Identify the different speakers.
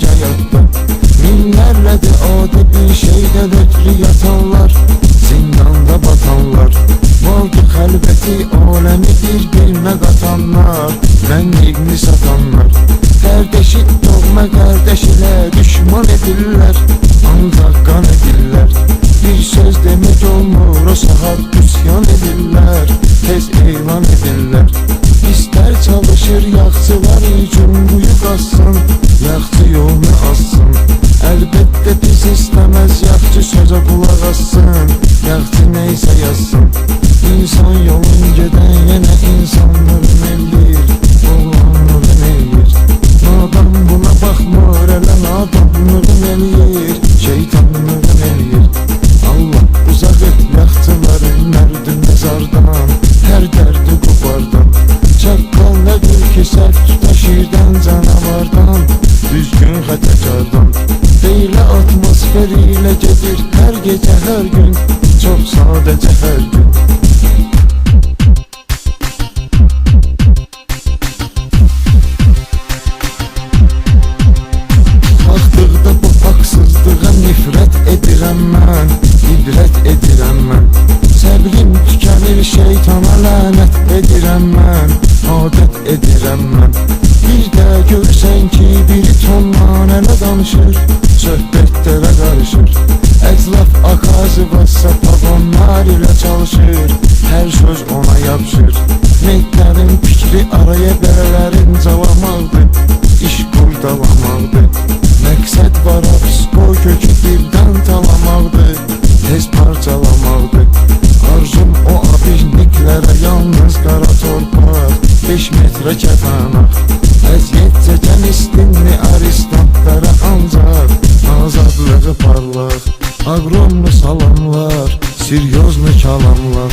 Speaker 1: gece yattı Binlerle de adi bir şeyden ötürü yatanlar Zindanda batanlar. Oldu halbeti alemi birbirine katanlar Ben ilmi satanlar Kardeşi doğma kardeş ile düşman edirlər Ancak kan edirlər Bir söz demek olmur o saat üsyan edirlər Tez elan edirlər Sözə qulaq assın Yaxçı neysə yazsın. İnsan yolun gedən yenə insanlığın eləyir Oğlanlığın eləyir Nadan buna baxmır Elə nadanlığın eləyir Şeytanlığın eləyir Allah uzaq et yaxçıları Mərdi məzardan Hər dərdi qopardan Çaqqal nədir ki səhv tuta şirdən canavardan? Düzgün xətəkardan gecə hər gün Çox sadəcə hər gün. Baxdıqda bu haqsızlığa nifrət edirəm mən İbrət edirəm mən Səbrim tükənir şeytana lənət edirəm mən Adət edirəm mən Bir də görsən ki biri tonla elə danışır qarışır Əclaf akazı vassa pavonlar ilə çalışır Hər söz ona yapışır. Meytlərin fikri araya bərələrin calamaqdır İş qurdalamaqdır Məqsəd var psiko kökü birdən talamaqdır Tez parçalamaqdır Arzum o abijniklərə yalnız qara torpaq 5 metrə kətanaq Əziyyət çəkən istinli aristantlara ancaq Azadlığı parlaq Aqromlu salamlar Siryozlu kalamlar